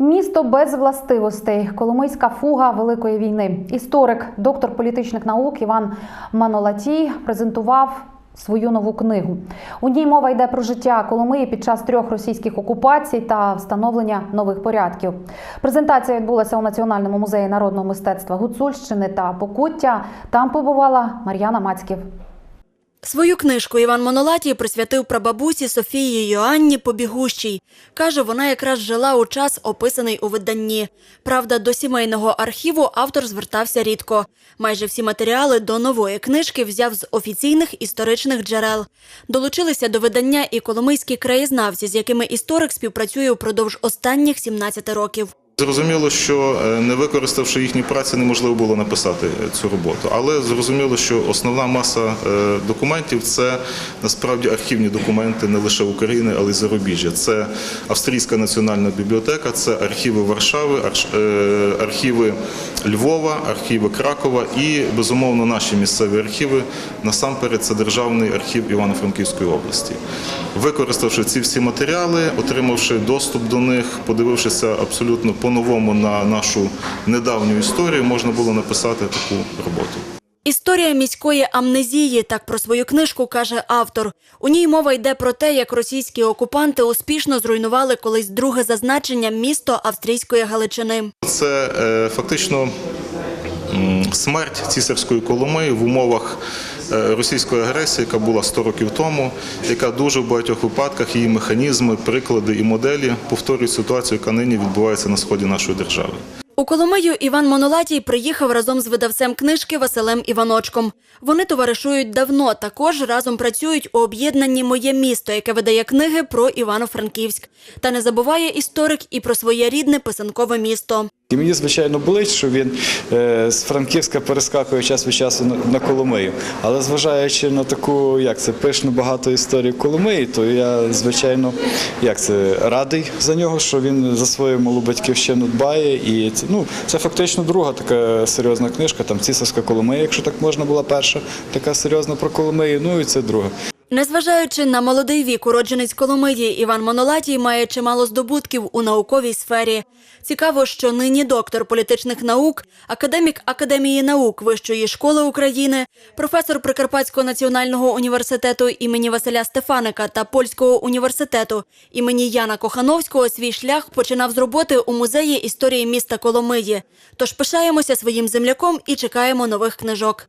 Місто без властивостей. Коломийська фуга Великої війни. Історик, доктор політичних наук Іван Манолатій презентував свою нову книгу. У ній мова йде про життя Коломиї під час трьох російських окупацій та встановлення нових порядків. Презентація відбулася у Національному музеї народного мистецтва Гуцульщини та Покуття. Там побувала Мар'яна Мацьків. Свою книжку Іван Монолатій присвятив прабабусі Софії Йоанні Побігущій. Каже, вона якраз жила у час, описаний у виданні. Правда, до сімейного архіву автор звертався рідко. Майже всі матеріали до нової книжки взяв з офіційних історичних джерел. Долучилися до видання і коломийські краєзнавці, з якими історик співпрацює упродовж останніх 17 років. Зрозуміло, що е, не використавши їхні праці, неможливо було написати е, цю роботу. Але зрозуміло, що основна маса е, документів це насправді архівні документи не лише України, але й зарубіжжя. Це Австрійська національна бібліотека, це архіви Варшави, архіви Львова, архіви Кракова і безумовно наші місцеві архіви. Насамперед, це державний архів Івано-Франківської області. Використавши ці всі матеріали, отримавши доступ до них, подивившися абсолютно по-новому на нашу недавню історію, можна було написати таку роботу. Історія міської амнезії, так про свою книжку каже автор. У ній мова йде про те, як російські окупанти успішно зруйнували колись друге зазначення місто австрійської Галичини. Це е, фактично смерть цісарської Коломиї в умовах е, російської агресії, яка була 100 років тому, яка дуже в багатьох випадках її механізми, приклади і моделі повторюють ситуацію, яка нині відбувається на сході нашої держави. У Коломию Іван Монолатій приїхав разом з видавцем книжки Василем Іваночком. Вони товаришують давно, також разом працюють у об'єднанні Моє місто, яке видає книги про Івано-Франківськ. Та не забуває історик і про своє рідне писанкове місто. І мені, звичайно, болить, що він е, з Франківська перескакує час від часу на, Коломию. Але зважаючи на таку, як це, пишну багато історій Коломиї, то я, звичайно, як це, радий за нього, що він за свою малу батьківщину дбає. І ну, це фактично друга така серйозна книжка, там Цісарська Коломия, якщо так можна була перша, така серйозна про Коломию, ну і це друга. Незважаючи на молодий вік, уродженець Коломиї Іван Монолатій має чимало здобутків у науковій сфері. Цікаво, що нині доктор політичних наук, академік Академії наук Вищої школи України, професор Прикарпатського національного університету імені Василя Стефаника та Польського університету імені Яна Кохановського свій шлях починав з роботи у музеї історії міста Коломиї. Тож пишаємося своїм земляком і чекаємо нових книжок.